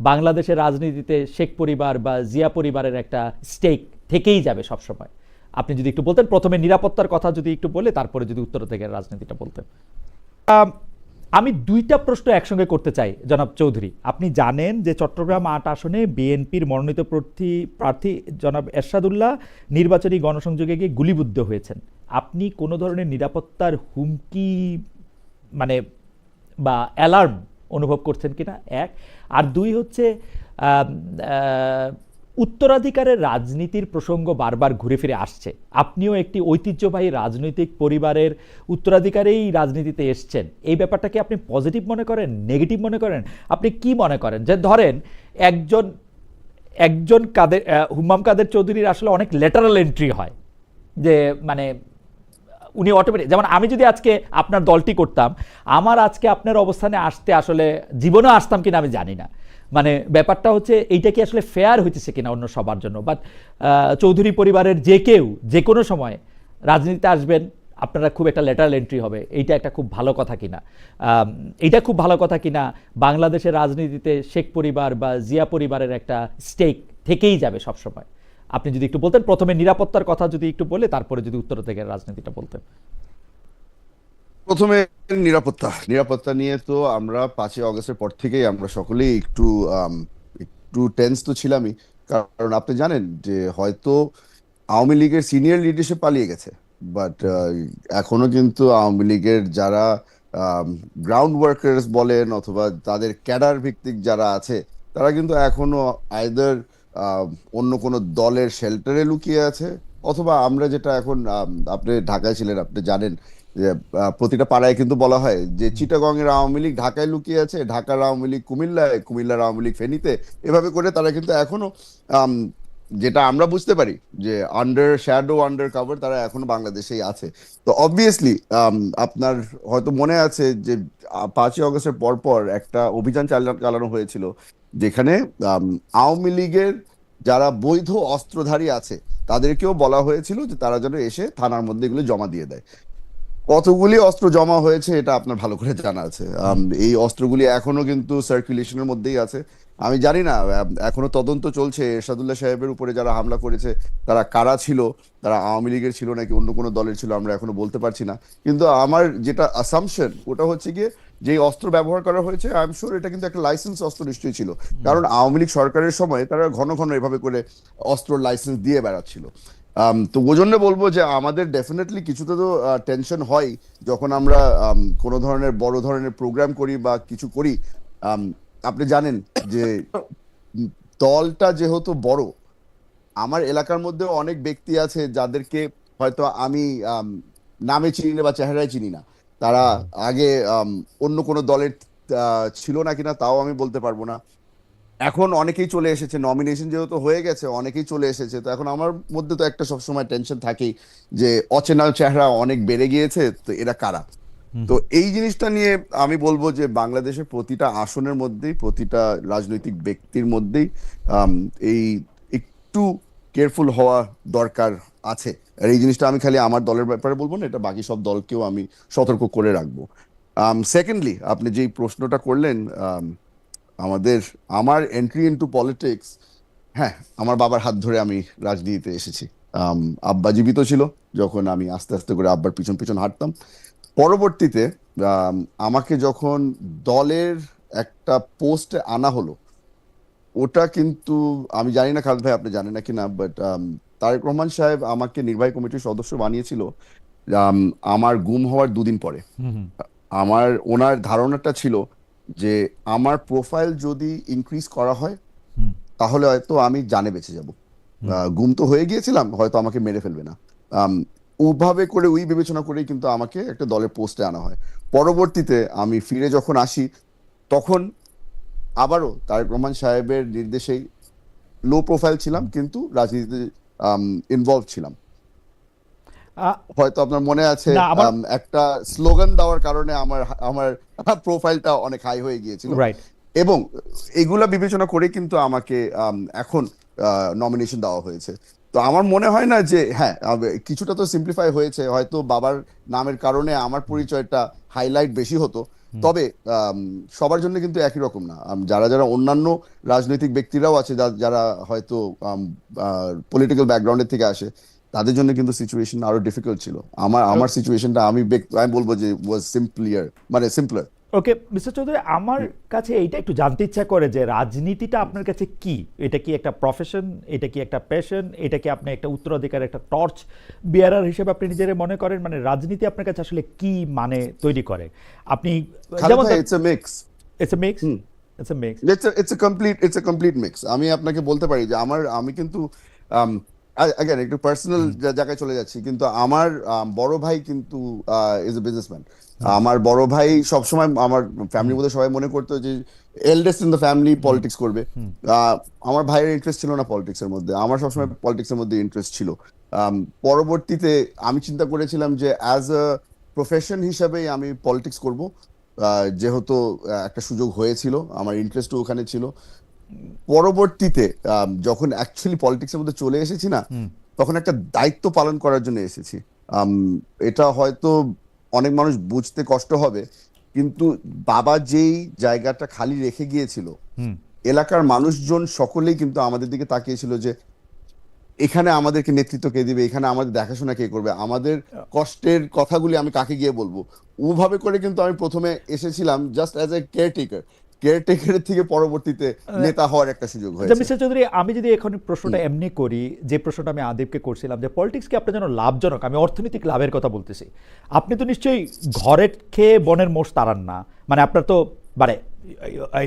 বাংলাদেশের রাজনীতিতে শেখ পরিবার বা জিয়া পরিবারের একটা স্টেক থেকেই যাবে সবসময়। আপনি যদি একটু বলতেন, প্রথমে নিরাপত্তার কথা যদি একটু বলে, তারপরে যদি উত্তর থেকে রাজনীতিটা বলতেন। আমি দুইটা প্রশ্ন একসঙ্গে করতে চাই, জনাব চৌধুরী। আপনি জানেন যে চট্টগ্রাম আট আসনে বিএনপির মনোনীত প্রার্থী প্রার্থী জনাব এরশাদুল্লাহ নির্বাচনী গণসংযোগে গিয়ে গুলিবুদ্ধ হয়েছেন। আপনি কোনো ধরনের নিরাপত্তার হুমকি মানে বা অ্যালার্ম অনুভব করছেন কিনা? এক। আর দুই হচ্ছে উত্তরাধিকারের রাজনীতির প্রসঙ্গ বারবার ঘুরে ফিরে আসছে। আপনিও একটি ঐতিহ্যবাহী রাজনৈতিক পরিবারের উত্তরাধিকারেই রাজনীতিতে এসছেন। এই ব্যাপারটাকে আপনি পজিটিভ মনে করেন নেগেটিভ মনে করেন? আপনি কি মনে করেন? যে ধরেন একজন একজন কাদের আহ, হুম্মাম কাদের চৌধুরীর আসলে অনেক লেটারাল এন্ট্রি হয়। যে মানে উনি অটোমেটিক যেমন আমি যদি আজকে আপনার দলটি করতাম, আমার আজকে আপনার অবস্থানে আসতে আসলে জীবনেও আসতাম কিনা আমি জানি না। মানে ব্যাপারটা হচ্ছে এইটা কি আসলে ফেয়ার হইতেছে কিনা অন্য সবার জন্য? বাট চৌধুরী পরিবারের যে কেউ, যে কোনো সময় রাজনীতিতে আসবেন, আপনারা খুব একটা লেটারাল এন্ট্রি হবে। এইটা একটা খুব ভালো কথা কিনা। এইটা খুব ভালো কথা কিনা, বাংলাদেশের রাজনীতিতে শেখ পরিবার বা জিয়া পরিবারের একটা স্টেক থেকেই যাবে সবসময়। আপনি যদি একটু বলতেন, প্রথমে নিরাপত্তার কথা যদি একটু বলে, তারপরে যদি উত্তর থেকে রাজনীতিটা বলতেন। প্রথমে নিরাপত্তা। নিরাপত্তা নিয়ে তো আমরা পাঁচই অগস্টের পর থেকেই আমরা সকলেই একটু একটু টেন্স তো ছিলামই। কারণ আপনি জানেন যে হয়তো আওয়ামী লীগের সিনিয়র লিডারশিপ পালিয়ে গেছে। বাট এখনও কিন্তু আওয়ামী লীগের যারা গ্রাউন্ড ওয়ার্কার্স বলেন অথবা তাদের ক্যাডার ভিত্তিক যারা আছে, তারা কিন্তু এখনও আইদার অন্য কোনো দলের শেল্টারে লুকিয়ে আছে, অথবা আমরা যেটা এখন আপনি ঢাকায় ছিলেন, আপনি জানেন যে প্রতিটা পাড়ায় কিন্তু বলা হয় যে চিটাগং এর আওয়ামী লীগ ঢাকায় লুকিয়ে আছে, ঢাকার আওয়ামী লীগ কুমিল্লায়, কুমিল্লার আওয়ামী লীগ ফেনীতে, এভাবে করে তারা কিন্তু এখনও যেটা আমরা বুঝতে পারি যে আন্ডার শ্যাডো আন্ডার কাভার তারা এখনও বাংলাদেশেই আছে। তো অবভিয়াসলি আপনার হয়তো মনে আছে যে পাঁচই অগস্টের পর পর একটা অভিযান চালা- চালানো হয়েছিল, যেখানে আওয়ামী লীগের যারা বৈধ অস্ত্রধারী আছে, তাদেরকেও বলা হয়েছিল যে তারা যেন এসে থানার মধ্যে এগুলো জমা দিয়ে দেয়। কতগুলি অস্ত্র জমা হয়েছে, এটা আপনার ভালো করে জানা আছে। এই অস্ত্রগুলি এখনও কিন্তু সার্কুলেশনের মধ্যেই আছে। আমি জানি না এখনও তদন্ত চলছে। এরশাদুল্লাহ সাহেবের উপরে যারা হামলা করেছে তারা কারা ছিল? তারা আওয়ামী লীগের ছিল নাকি অন্য কোনো দলের ছিল আমরা এখনও বলতে পারছি না। কিন্তু আমার যেটা আসামশন ওটা হচ্ছে গিয়ে যে অস্ত্র ব্যবহার করা হয়েছে আই এম শিওর এটা কিন্তু একটা লাইসেন্স অস্ত্র নিশ্চয়ই ছিল। কারণ আওয়ামী লীগ সরকারের সময় তারা ঘন ঘন এভাবে করে অস্ত্র লাইসেন্স দিয়ে বেড়াচ্ছিল। তো ওই জন্য বলব যে আমাদের ডেফিনেটলি কিছুতে তো টেনশন হয়। যখন আমরা কোনো ধরনের বড় ধরনের প্রোগ্রাম করি বা কিছু করি আপনি জানেন যে দলটা যেহেতু বড়, আমার এলাকার মধ্যে অনেক ব্যক্তি আছে যাদেরকে হয়তো আমি নামে চিনি না বা চেহারায় চিনি না। তারা আগে অন্য কোনো দলের ছিল না কিনা তাও আমি বলতে পারব না। এখন অনেকেই চলে এসেছে নমিনেশন যেহেতু হয়ে গেছে, অনেকেই চলে এসেছে। তো এখন আমার মধ্যে তো একটা সবসময় টেনশন থাকেই যে অচেনা চেহারা অনেক বেড়ে গিয়েছে, তো এরা কারা? তো এই জিনিসটা নিয়ে আমি বলব যে বাংলাদেশের প্রতিটা আসনের মধ্যেই, প্রতিটা রাজনৈতিক ব্যক্তির মধ্যেই এই একটু কেয়ারফুল হওয়া দরকার আছে। আর এই জিনিসটা আমি খালি আমার দলের ব্যাপারে বলব না, এটা বাকি সব দলকেও আমি সতর্ক করে রাখব। সেকেন্ডলি আপনি যেই প্রশ্নটা করলেন আমাদের, আমার এন্ট্রি ইনটু পলিটিক্স হ্যাঁ আমার বাবার হাত ধরে আমি রাজনীতিতে এসেছি। আব্বা জীবিত ছিল, যখন আমি আস্তে আস্তে করে আব্বার পিছন পিছন হাঁটতাম। পরবর্তীতে আমাকে যখন দলের একটা পোস্টে আনা হলো ওটা কিন্তু আমি জানি না খালেদ ভাই আপনি জানেন নাকি না বাট তারেক রহমান সাহেব আমাকে নির্বাহী কমিটির সদস্য বানিয়েছিল আমার গুম হওয়ার দুদিন পরে। আমার ওনার ধারণাটা ছিল যে আমার প্রোফাইল যদি ইনক্রিজ করা হয় তাহলে হয়তো আমি জানে বেঁচে যাব। গুম তো হয়ে গিয়েছিলাম হয়তো আমাকে মেরে ফেলবে না। ওভাবে করে ওই বিবেচনা করেই কিন্তু আমাকে একটা দলের পোস্টে আনা হয়। পরবর্তীতে আমি ফিরে যখন আসি তখন আবারও তারেক রহমান সাহেবের নির্দেশেই লো প্রোফাইল ছিলাম কিন্তু রাজনীতিতে ইনভলভ ছিলাম। হয়তো আপনার মনে আছে একটা স্লোগান দেওয়ার কারণে আমার আমার প্রোফাইলটা অনেক হাই হয়ে গিয়েছিল। এবং এগুলা বিবেচনা করে কিন্তু আমাকে আম, এখন নমিনেশন দেওয়া হয়েছে। তো আমার মনে হয় না যে হ্যাঁ কিছুটা তো সিম্পলিফাই হয়েছে। হয়তো বাবার নামের কারণে আমার পরিচয়টা হাইলাইট বেশি হতো। তবে সবার জন্য কিন্তু একই রকম না। যারা যারা অন্যান্য রাজনৈতিক ব্যক্তিরাও আছে যারা হয়তো পলিটিক্যাল ব্যাকগ্রাউন্ডের থেকে আসে তাদের জন্য কিন্তু সিচুয়েশন আরও ডিফিকাল্ট ছিল। আমার আমার সিচুয়েশনটা আমি আমি বলব যে ওয়াজ সিম্পলিয়ার মানে সিম্পলার ওকে মিস্টার চৌধুরী আমার কাছে এইটা একটু জানতে ইচ্ছা করে যে রাজনীতিটা আপনার কাছে কি? এটা কি একটা প্রফেশন এটা কি একটা প্যাশন এটা কি আপনি একটা উত্তরাধিকার একটা টর্চ বিয়ারার হিসেবে আপনি নিজের মনে করেন? মানে রাজনীতি আপনার কাছে আসলে কি মানে তৈরি করে? আপনি যেমন it's a mix it's a mix it's a mix it's a complete it's a complete mix আমি আপনাকে বলতে পারি যে আমার আমি কিন্তু again একটু পার্সোনাল জায়গায় চলে যাচ্ছি কিন্তু আমার বড় ভাই কিন্তু ইজ এ বিজনেসম্যান আমার বড় ভাই সবসময় আমার ফ্যামিলির মধ্যে সবাই মনে করতো যে eldest in the family politics করবে। আমার ভাইয়ের ইন্টারেস্ট ছিল না পলিটিক্স এর মধ্যে। আমার সবসময় পলিটিক্স এর মধ্যে ইন্টারেস্ট ছিল। পরবর্তীতে আমি চিন্তা করেছিলাম যে অ্যাজ আ প্রফেশন হিসাবেই আমি পলিটিক্স করব। যেহেতু একটা সুযোগ হয়েছিল আমার ইন্টারেস্টও ওখানে ছিল। পরবর্তীতে যখন অ্যাকচুয়ালি পলিটিক্সের মধ্যে চলে এসেছি না তখন একটা দায়িত্ব পালন করার জন্য এসেছি। এটা হয়তো অনেক মানুষ বুঝতে কষ্ট হবে কিন্তু বাবা যেই জায়গাটা খালি রেখে গিয়েছিল এলাকার মানুষজন সকলেই কিন্তু আমাদের দিকে তাকিয়েছিল যে এখানে আমাদেরকে নেতৃত্ব কে দিবে এখানে আমাদের দেখাশোনা কে করবে আমাদের কষ্টের কথাগুলি আমি কাকে গিয়ে বলব? ওভাবে করে কিন্তু আমি প্রথমে এসেছিলাম জাস্ট অ্যাজ এ কেয়ারটেকার কেয়ারটেকারের থেকে পরবর্তীতে নেতা হওয়ার একটা সুযোগ আচ্ছা হয়েছে। মিস্টার চৌধুরী আমি যদি এখন প্রশ্নটা এমনি করি যে প্রশ্নটা আমি আদিবকে করছিলাম যে পলিটিক্স কি আপনার জন্য লাভজনক? আমি অর্থনৈতিক লাভের কথা বলতেছি। আপনি তো নিশ্চয়ই ঘরের খেয়ে বনের মোষ তাড়ান না। মানে আপনার তো মানে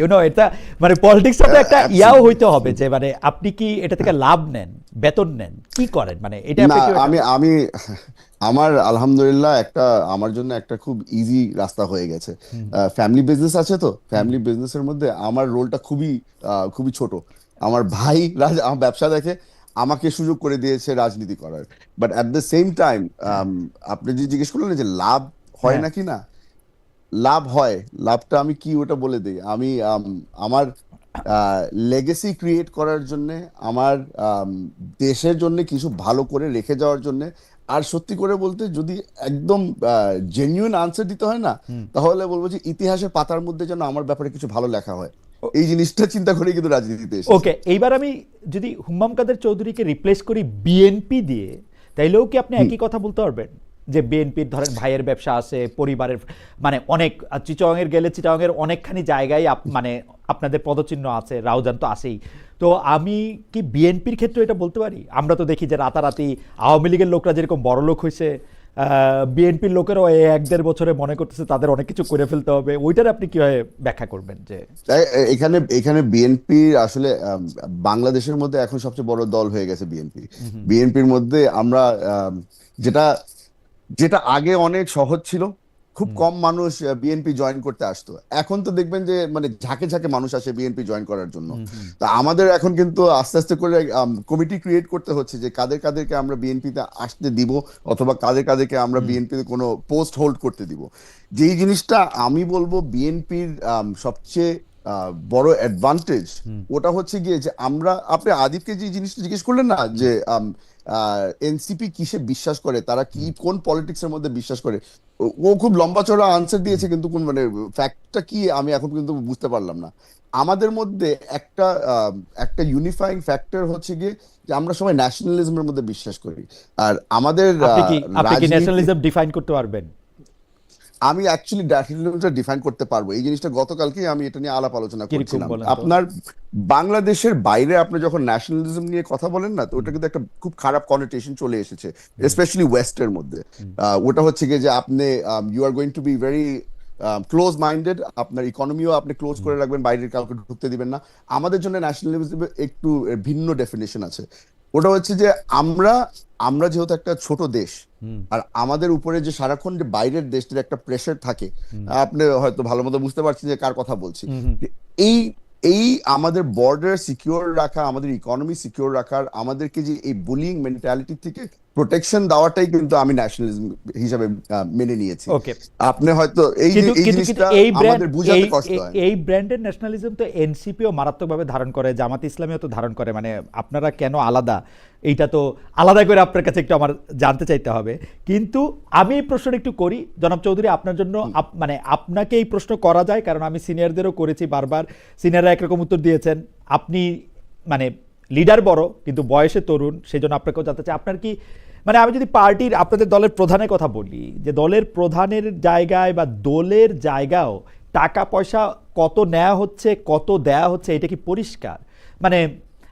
ইউনো এটা মানে পলিটিক্স তো একটা ইয়াও হইতে হবে যে মানে আপনি কি এটা থেকে লাভ নেন বেতন নেন কি করেন? মানে এটা আমি আমি আমার আলহামদুলিল্লাহ একটা আমার জন্য একটা খুব ইজি রাস্তা হয়ে গেছে। ফ্যামিলি বিজনেস আছে তো? ফ্যামিলি বিজনেসের মধ্যে আমার রোলটা খুবই খুবই ছোট। আমার ভাই রাজ আমার ব্যবসা দেখে আমাকে সুযোগ করে দিয়েছে রাজনীতি করার। But at the same time আপনি যে জিজ্ঞেস করলেন যে লাভ হয় হ্যাঁ। নাকি না লাভ হয় লাভটা আমি কি ওটা বলে দিই? আমি আম, আমার লেগেসি ক্রিয়েট করার জন্য আমার আম, দেশের জন্য কিছু ভালো করে রেখে যাওয়ার জন্য আর সত্যি করে বলতে যদি একদম জেনুইন আনসার দিতে হয় না তাহলে বলব যে ইতিহাসের পাতার মধ্যে যেন আমার ব্যাপারে কিছু ভালো লেখা হয়। এই জিনিসটা চিন্তা করে কিন্তু রাজনীতিতে ওকে এইবার আমি যদি হুম্মাম কাদের চৌধুরীকে রিপ্লেস করি বিএনপি দিয়ে তাইলেও কি আপনি একই কথা বলতে পারবেন? যে বিএনপির ধরেন ভাইয়ের ব্যবসা আছে পরিবারের মানে অনেক চিটাংয়ের গেলে চিটাংয়ের অনেকখানি জায়গায় মানে আপনাদের পদচিহ্ন আছে রাউজান তো আছেই। তো আমি কি বিএনপির ক্ষেত্রে এটা বলতে পারি? আমরা তো দেখি যে রাতারাতি আওয়ামী লীগের লোকরা যেরকম বড় লোক হয়েছে বিএনপির লোকেরাও এক দেড় বছরে মনে করতেছে তাদের অনেক কিছু করে ফেলতে হবে। ওইটার আপনি কীভাবে ব্যাখ্যা করবেন যে? এখানে এখানে বিএনপি আসলে বাংলাদেশের মধ্যে এখন সবচেয়ে বড় দল হয়ে গেছে বিএনপি। বিএনপির মধ্যে আমরা আম, যেটা যেটা আগে অনেক সহজ ছিল খুব কম মানুষ বিএনপি জয়েন করতে আসতো। এখন তো দেখবেন যে মানে ঝাঁকে ঝাঁকে মানুষ আসে বিএনপি জয়েন করার জন্য। তা আমাদের এখন কিন্তু আস্তে আস্তে করে কমিটি ক্রিয়েট করতে হচ্ছে যে কাদের কাদেরকে আমরা বিএনপিতে আসতে দিব অথবা কাদের কাদেরকে আমরা বিএনপিতে কোনো পোস্ট হোল্ড করতে দিব। যেই জিনিসটা আমি বলব বিএনপির সবচেয়ে বড় অ্যাডভান্টেজ ওটা হচ্ছে গিয়ে যে আমরা আপনি আদিবকে যে জিনিসটা জিজ্ঞেস করলেন না যে এনসিপি কিসে বিশ্বাস করে? তারা কি কোন পলিটিক্স এর মধ্যে বিশ্বাস করে? ও- খুব লম্বা চড়া আনসার দিয়েছে কিন্তু কোন মানে ফ্যাক্টটা কি আমি এখন কিন্তু বুঝতে পারলাম না। আমাদের মধ্যে একটা একটা ইউনিফাইং ফ্যাক্টর হচ্ছে গিয়ে যে আমরা সবাই ন্যাশনালিজমের মধ্যে বিশ্বাস করি। আর আমাদের আপনি কি আপনি কি ন্যাশনালিজম ডিফাইন করতে পারবেন? আমি অ্যাকচুয়ালি ন্যাশনালিজমটা ডিফাইন করতে পারব। এই জিনিসটা গতকালকে আমি এটা নিয়ে আলাপ আলোচনা করছিলাম। আপনার বাংলাদেশের বাইরে আপনি যখন ন্যাশনালিজম নিয়ে কথা বলেন না তো ওটা কিন্তু একটা খুব খারাপ কনোটেশন চলে এসেছে স্পেশালি ওয়েস্টের মধ্যে। ওটা হচ্ছে গিয়ে যে আপনি you are going to be very close minded আপনার ইকোনমিও আপনি ক্লোজ করে রাখবেন বাইরের কাউকে ঢুকতে দিবেন না। আমাদের জন্য ন্যাশনালিজম একটু ভিন্ন ডেফিনেশন আছে। ওটা হচ্ছে যে আমরা আমরা যেহেতু একটা ছোট দেশ আর আমাদের উপরে যে সারাক্ষণ যে বাইরের দেশটির একটা প্রেশার থাকে আপনি হয়তো ভালো মতো বুঝতে পারছেন যে কার কথা বলছি। এই এই আমাদের বর্ডার সিকিউর রাখা আমাদের ইকোনমি সিকিউর রাখার আমাদেরকে যে এই বুলিং মেন্টালিটি থেকে প্রোটেকশন দেওয়াটাই কিন্তু আমি ন্যাশনালিজম হিসাবে মেনে নিয়েছি। ওকে আপনি হয়তো এই জিনিসটা আমাদের বুঝাতে কষ্ট হয়। এই ব্র্যান্ডের ন্যাশনালিজম তো এনসিপিও মারাত্মকভাবে ধারণ করে জামাত ইসলামীও তো ধারণ করে। মানে আপনারা কেন আলাদা? এইটা তো আলাদা করে আপনার কাছে একটু আমার জানতে চাইতে হবে। কিন্তু আমি এই প্রশ্নটা একটু করি। জনাব চৌধুরী আপনার জন্য মানে আপনাকে এই প্রশ্ন করা যায় কারণ আমি সিনিয়রদেরও করেছি বারবার। সিনিয়ররা একরকম উত্তর দিয়েছেন। আপনি মানে লিডার বড় কিন্তু বয়সে তরুণ সেই জন্য আপনাকেও জানতে চাই। আপনার কি মানে আমি যদি পার্টির আপনাদের দলের প্রধানের কথা বলি যে দলের প্রধানের জায়গায় বা দলের জায়গাও টাকা পয়সা কত নেওয়া হচ্ছে কত দেয়া হচ্ছে এটা কি পরিষ্কার? মানে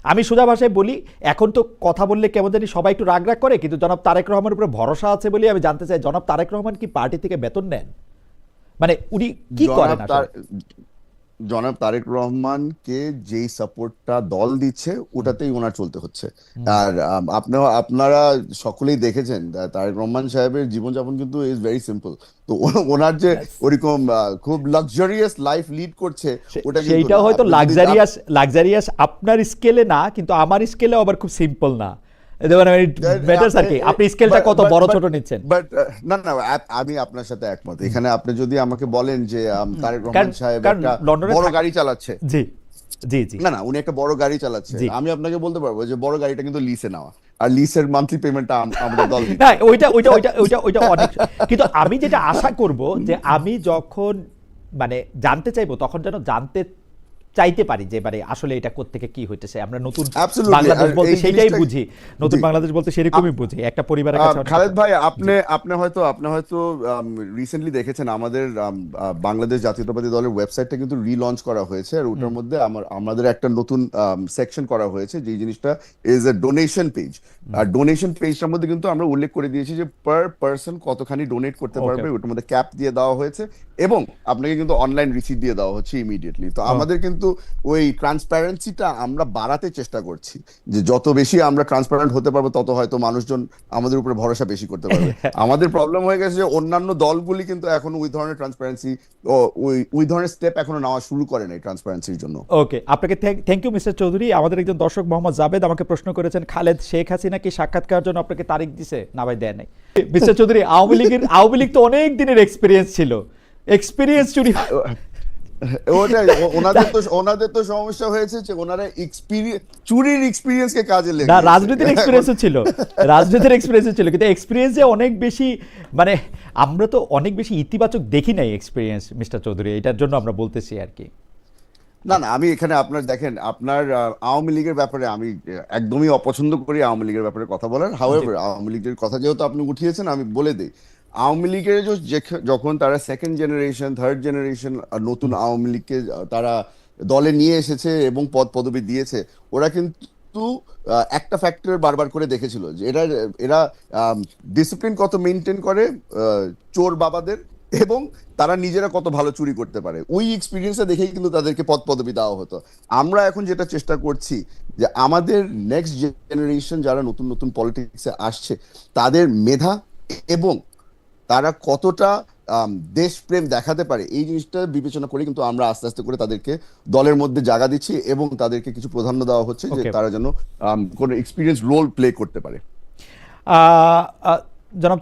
আমি সোজা ভাষায় বলি এখন তো কথা বললে কেমন জানি সবাই একটু রাগ রাগ করে কিন্তু জনাব তারেক রহমানের উপরে ভরসা আছে বলে আমি জানতে চাই জনাব তারেক রহমান কি পার্টি থেকে বেতন নেন মানে উনি কি করেন? জনাব তারেক রহমানকে যেই সাপোর্টটা দল দিচ্ছে ওটাতেই ওনার চলতে হচ্ছে। আর আম, আপনি আপনারা সকলেই দেখেছেন তারেক রহমান সাহেবের জীবনযাপন কিন্তু ইজ ভেরি সিম্পল তো ওনার যে ওরকম খুব লাক্সারিয়াস লাইফ লিড করছে ওটা সেইটা হয়তো লাক্সারিয়াস লাক্সারিয়াস আপনার স্কেলে না কিন্তু আমার স্কেলে আবার খুব সিম্পল না। ম্যাটার্স আর কি। আপনি স্কেলটা কত বড় ছোট নিচ্ছেন? but, না না আমি আপনার সাথে একমত। এখানে আপনি যদি আমাকে বলেন যে তারেক রহমান সাহেব একটা বড় গাড়ি চালাচ্ছে। জি জি জি। না না উনি একটা বড় গাড়ি চালাচ্ছে। আমি আপনাকে বলতে পারব যে বড় গাড়িটা কিন্তু লিসে নেওয়া। আর লিসের মান্থলি পেমেন্টটা আমাদের দল দিচ্ছে। না ওইটা ওইটা ওইটা ওইটা ওইটা অনেক কিন্তু আমি যেটা আশা করব যে আমি যখন মানে জানতে চাইব তখন যেন জানতে চাইতে পারি যে মানে আসলে এটা কোত্থেকে কি হইতেছে। আমরা নতুন বাংলাদেশ বলতে সেটাই বুঝি। নতুন বাংলাদেশ বলতে সেরকমই বুঝি। একটা পরিবারের কাছে খালেদ ভাই আপনি আপনি হয়তো আপনি হয়তো রিসেন্টলি দেখেছেন আমাদের বাংলাদেশ জাতীয়তাবাদী দলের ওয়েবসাইটটা কিন্তু রিলঞ্চ করা হয়েছে। আর ওটার মধ্যে আমার আমাদের একটা নতুন সেকশন করা হয়েছে যে জিনিসটা ইজ এ ডোনেশন পেজ আর ডোনেশন পেজটার মধ্যে কিন্তু আমরা উল্লেখ করে দিয়েছি যে পার পার্সন কতখানি ডোনেট করতে পারবে ওটার মধ্যে ক্যাপ দিয়ে দেওয়া হয়েছে। এবং আপনাকে কিন্তু অনলাইন রিসিট দিয়ে দেওয়া হচ্ছে ইমিডিয়েটলি তো আমাদের কিন্তু ওই ট্রান্সপারেন্সিটা আমরা বাড়াতে চেষ্টা করছি যে যত বেশি আমরা ট্রান্সপারেন্ট হতে পারব তত হয়তো মানুষজন আমাদের উপরে ভরসা বেশি করতে পারবে। আমাদের প্রবলেম হয়ে গেছে যে অন্যান্য দলগুলি কিন্তু এখন ওই ধরনের ট্রান্সপারেন্সি ওই ওই ধরনের স্টেপ এখনও নেওয়া শুরু করে নাই ট্রান্সপারেন্সির জন্য। ওকে আপনাকে থ্যাংক ইউ মিস্টার চৌধুরী আমাদের একজন দর্শক মোহাম্মদ জাবেদ আমাকে প্রশ্ন করেছেন খালেদ শেখ হাসিনা কি সাক্ষাৎকার জন্য আপনাকে তারিখ দিছে? না ভাই দেয় নাই। মিস্টার চৌধুরী আওয়ামী লীগের আওয়ামী লীগ তো অনেক দিনের এক্সপিরিয়েন্স ছিল। এক্সপিরিয়েন্স চুরি ওটাই ওনাদের তো ওনাদের তো সমস্যা হয়েছে যে ওনারা এক্সপিরিয়েন্স চুরির এক্সপিরিয়েন্সকে কাজে লেগে না রাজনীতির এক্সপিরিয়েন্সও ছিল। রাজনীতির এক্সপিরিয়েন্সও ছিল কিন্তু এক্সপিরিয়েন্সে অনেক বেশি মানে আমরা তো অনেক বেশি ইতিবাচক দেখি নাই এক্সপিরিয়েন্স মিস্টার চৌধুরী এটার জন্য আমরা বলতেছি আর কি। না না আমি এখানে আপনার দেখেন আপনার আওয়ামী লীগের ব্যাপারে আমি একদমই অপছন্দ করি আওয়ামী লীগের ব্যাপারে কথা বলার। হাওয়েভার আওয়ামী লীগের কথা যেহেতু আপনি উঠিয়েছেন আমি বলে দিই। আওয়ামী লীগের যে- যখন তারা সেকেন্ড জেনারেশন থার্ড জেনারেশন নতুন আওয়ামী লীগকে তারা দলে নিয়ে এসেছে এবং পদ পদবি দিয়েছে ওরা কিন্তু একটা ফ্যাক্টর বারবার করে দেখেছিল যে এরা এরা ডিসিপ্লিন কত মেনটেন করে চোর বাবাদের এবং তারা নিজেরা কত ভালো চুরি করতে পারে। ওই এক্সপিরিয়েন্সটা দেখেই কিন্তু তাদেরকে পদ পদবি দেওয়া হতো। আমরা এখন যেটা চেষ্টা করছি যে আমাদের নেক্সট জেনারেশন যারা নতুন নতুন পলিটিক্সে আসছে তাদের মেধা এবং তারা কতটা দেশপ্রেম দেখাতে পারে এই জিনিসটা বিবেচনা করে কিন্তু আমরা আস্তে আস্তে করে তাদেরকে দলের মধ্যে জায়গা দিচ্ছি এবং তাদেরকে কিছু প্রাধান্য দেওয়া হচ্ছে যে তারা যেন কোনো এক্সপিরিয়েন্স রোল প্লে করতে পারে। জনাব